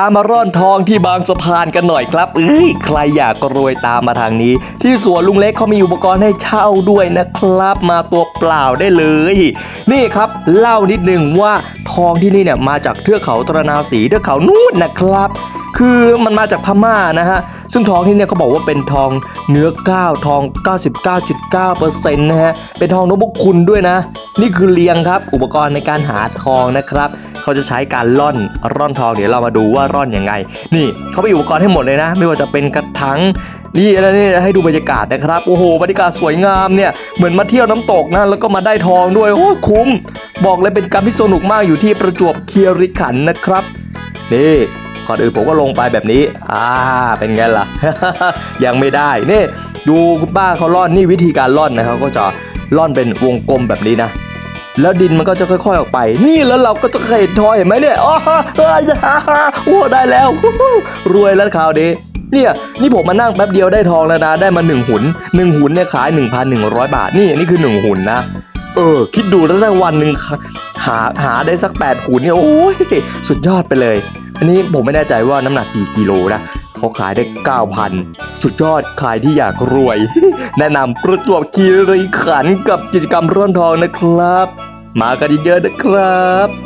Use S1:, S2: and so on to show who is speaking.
S1: ามาร่อนทองที่บางสะพานกันหน่อยครับ เอ้ยใครอยากรวยตามมาทางนี้ ที่สวนลุงเล็กเขามีอุปกรณ์ให้เช่าด้วยนะครับ มาตัวเปล่าได้เลย นี่ครับเล่านิดนึงว่าทองที่นี่เนี่ยมาจากเทือกเขาตรนาสีเทือกเขานู่นนะครับคือมันมาจากพม่านะฮะ ซึ่งทองที่เนี่ยเขาบอกว่าเป็นทองเนื้อก้าวทอง 99.9%นะฮะ เป็นทองนพคุณด้วยนะ นี่คือเลียงครับ อุปกรณ์ในการหาทองนะครับ เขาจะใช้การล่อนร่อนทองเดี๋ยวเรามาดูว่าร่อนยังไง นี่เขามีอุปกรณ์ให้หมดเลยนะ ไม่ว่าจะเป็นกระถางนี่แล้วนี่ให้ดูบรรยากาศนะครับโอ้โหบรรยากาศสวยงามเนี่ยเหมือนมาเที่ยวน้ำตกนะแล้วก็มาได้ทองด้วยโอ้คุ้ม บอกเลยเป็นการที่สนุกมากอยู่ที่ประจวบคีรีขันนะครับนี่ก่อนอื่นผมก็ลงไปแบบนี้ อ่า เป็นไงล่ะ ยังไม่ได้ นี่ ดูคุณป้าเขาล่อน นี่วิธีการล่อนนะเขาก็จะล่อนเป็นวงกลมแบบนี้นะ แล้วดินมันก็จะค่อยๆออกไป นี่แล้วเราก็จะเห็นทอยเห็นไหมเนี่ยอ๋อเอ้ยโอ้ได้แล้ว รวยแล้วคราวนี้เนี่ยนี่ผมมานั่งแป๊บเดียวได้ทองแล้วนะ ได้มาหนึ่งหุนหนึ่งหุนเนี่ยขาย 1,100 บาท นี่นี่คือหนึ่งหุนนะ เออ คิดดูแล้วได้วันหนึ่งหาหาได้สัก 8 หุนเนี่ย โอ้ย สุดยอดไปเลย อันนี้ผมไม่แน่ใจว่าน้ำหนักกี่กิโลนะเขาขายได้ 9,000 สุดยอดใครที่อยากรวย แนะนำประจวบคีรีขันกับกิจกรรมร่อนทองนะครับ มากัน